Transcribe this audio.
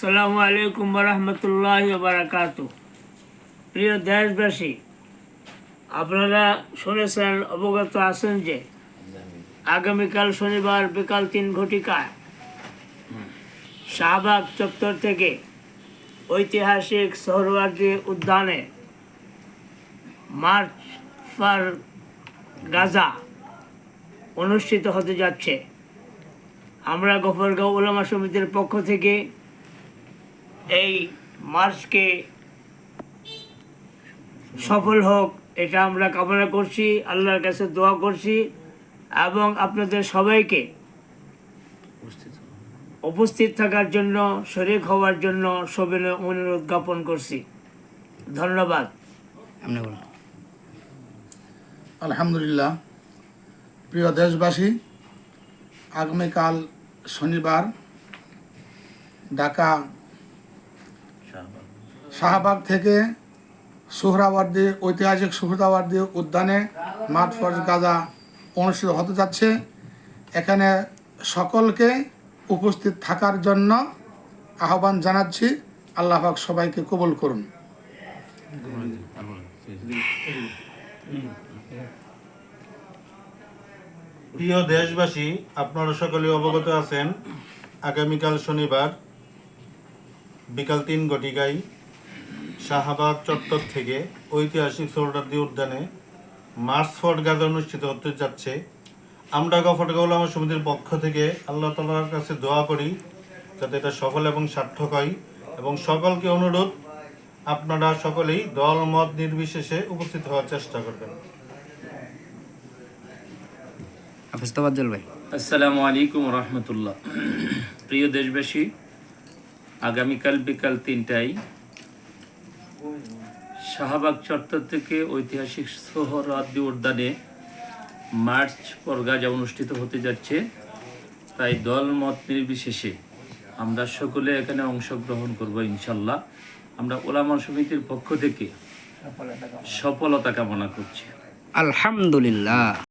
আসসালামু আলাইকুম রহমতুল্লাহ বারাকাত প্রিয় দেশবাসী, আপনারা শুনেছেন, অবগত আছেন যে আগামীকাল শনিবার বিকাল তিন ঘটিকায় শাহবাগ চত্বর থেকে ঐতিহাসিক সোহরওয়ার্দী উদ্যানে মার্চ ফর গাজা অনুষ্ঠিত হতে যাচ্ছে। আমরা গফরগাঁও ওলামা সমিতির পক্ষ থেকে এই মার্চকে সফল হোক এটা আমরা কামনা করছি আল্লাহর কাছে দোয়া করছি এবং আপনাদের সবাইকে উপস্থিত থাকার জন্য শরিক হওয়ার জন্য সবিনয় অনুরোধ জ্ঞাপন করছি। ধন্যবাদ। আলহামদুলিল্লাহ। প্রিয় দেশবাসী আগামীকাল শনিবার ঢাকা শাহবাগ থেকে সুহরাওয়ার্দী ঐতিহাসিক সুহরাওয়ার্দী উদ্যানে মাঠ ফরজ গাজা অনুষ্ঠিত হতে যাচ্ছে। এখানে সকলকে উপস্থিত থাকার জন্য আহ্বান জানাচ্ছি। আল্লাহ পাক সবাইকে কবুল করুন। প্রিয় দেশবাসী, আপনারা সকলে অবগত আছেন, আগামীকাল শনিবার বিকাল তিন ঘটিকায় শাহবাগ চত্বর থেকে ঐতিহাসিক সোহরাদি উদ্যানে মার্চ ফর গাজা অনুষ্ঠিত হতে যাচ্ছে। আমরা গফরগাঁও উলামা সমিতির পক্ষ থেকে আল্লাহ তালার কাছে দোয়া করি যাতে এটা সফল এবং সার্থক হয়। এবং সকলকে অনুরোধ আপনারা সকলেই দল মত নির্বিশেষে উপস্থিত হওয়ার চেষ্টা করবেন। ভাই। আসসালামু আলাইকুম রহমতুল্লাহ। প্রিয় দেশবাসী আগামীকাল বিকাল তিনটায় শাহবাগ চত্বর থেকে ঐতিহাসিক সোহরাদি উদ্যানে মার্চ পরগাজা অনুষ্ঠিত হতে যাচ্ছে। তাই দল মত নির্বিশেষে আমরা সকলে এখানে অংশগ্রহণ করব ইনশাল্লাহ। আমরা ওলামা সমিতির পক্ষ থেকে সফলতা কামনা করছি। আলহামদুলিল্লাহ।